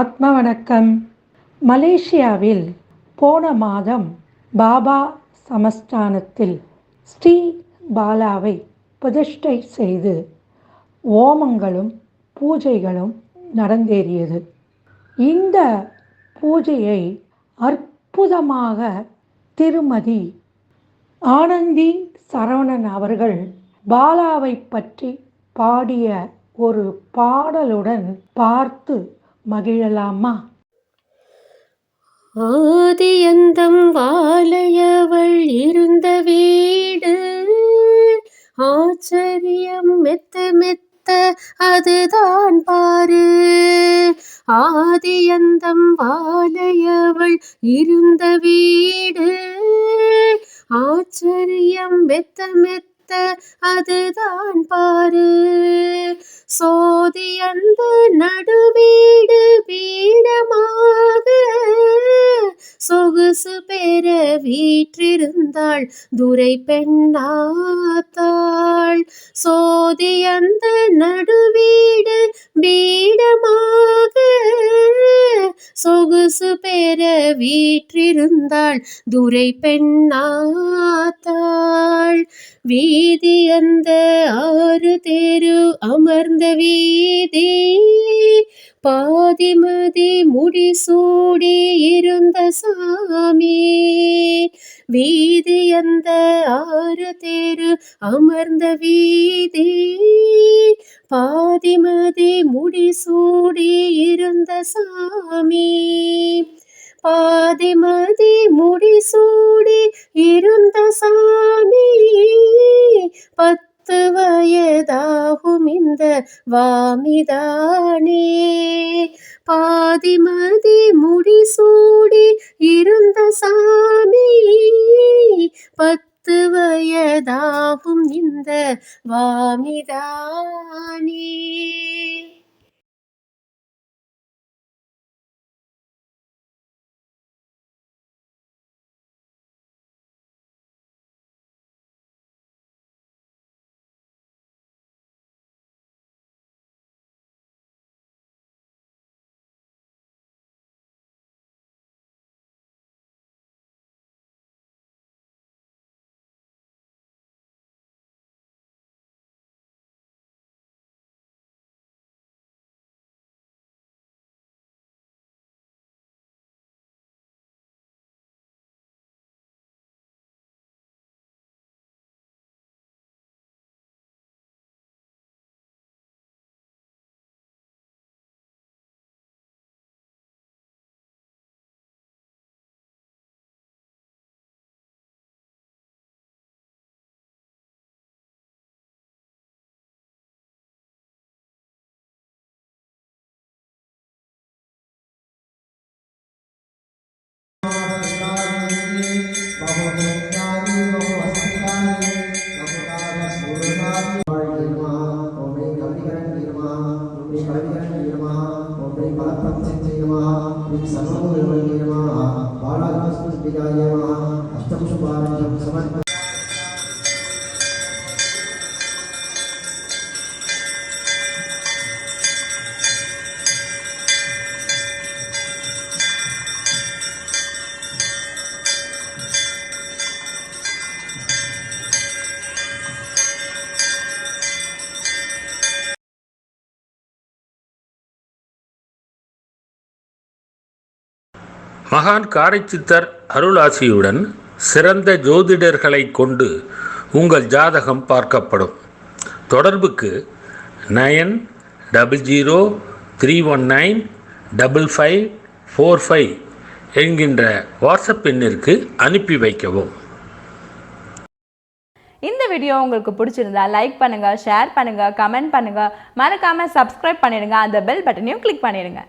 ஆத்ம வணக்கம். மலேசியாவில் போன மாதம் பாபா சமஸ்தானத்தில் ஸ்ரீ பாலாவை பிரதிஷ்டை செய்து ஓமங்களும் பூஜைகளும் நடந்தேறியது. இந்த பூஜையை அற்புதமாக திருமதி ஆனந்தி சரவணன் அவர்கள் பாலாவை பற்றி பாடிய ஒரு பாடலுடன் பார்த்து மகிழலாமா? ஆதியந்தம் வாழையவள் இருந்த வீடு. ஆச்சரியம் மெத்த மெத்த அதுதான் பாரு. ஆதியந்தம் வாழையவள் இருந்த வீடு. ஆச்சரியம் மெத்த மெத்த அதுதான் பாரு. சோதி அந்த நடுவீடு பீடமாக. சொகுசு பெற வீற்றிருந்தாள் துரை பெண்ணாத்தாள். சோதி அந்த நடுவீடு பீடமாக. சொகுசு பெற வீற்றிருந்தாள். துரை பெண்ணாத்தாள். வீதி அந்த ஆறு தேரு அமர்ந்த வீதி. பா பாதிமதி முடிசூடி இருந்த சாமி. வீதி அந்த ஆறு தேரு அமர்ந்த வீதி. பாதிமதி முடிசூடி இருந்த சாமி. பாதிமதி முடிசூடி இருந்த சாமி. பத்து வயதாகும் இந்த வாமிதானே. பாதிமதி முடிசூடி இருந்த சாமி பத்து வயதாகும் இந்த வாமிதானே. समर्पयामि மகான் காரைச்சித்தர் அருளாசியுடன் சிறந்த ஜோதிடர்களை கொண்டு உங்கள் ஜாதகம் பார்க்கப்படும். தொடர்புக்கு nine double zero three one nine double five four five என்கின்ற வாட்ஸ்அப் எண்ணிற்கு அனுப்பி வைக்கவும். இந்த வீடியோ உங்களுக்கு பிடிச்சிருந்தா லைக் பண்ணுங்கள் ஷேர் பண்ணுங்கள் கமெண்ட் பண்ணுங்கள் மறக்காமல் சப்ஸ்கிரைப் பண்ணிடுங்க. அந்த பெல் பட்டனையும் கிளிக் பண்ணிடுங்க.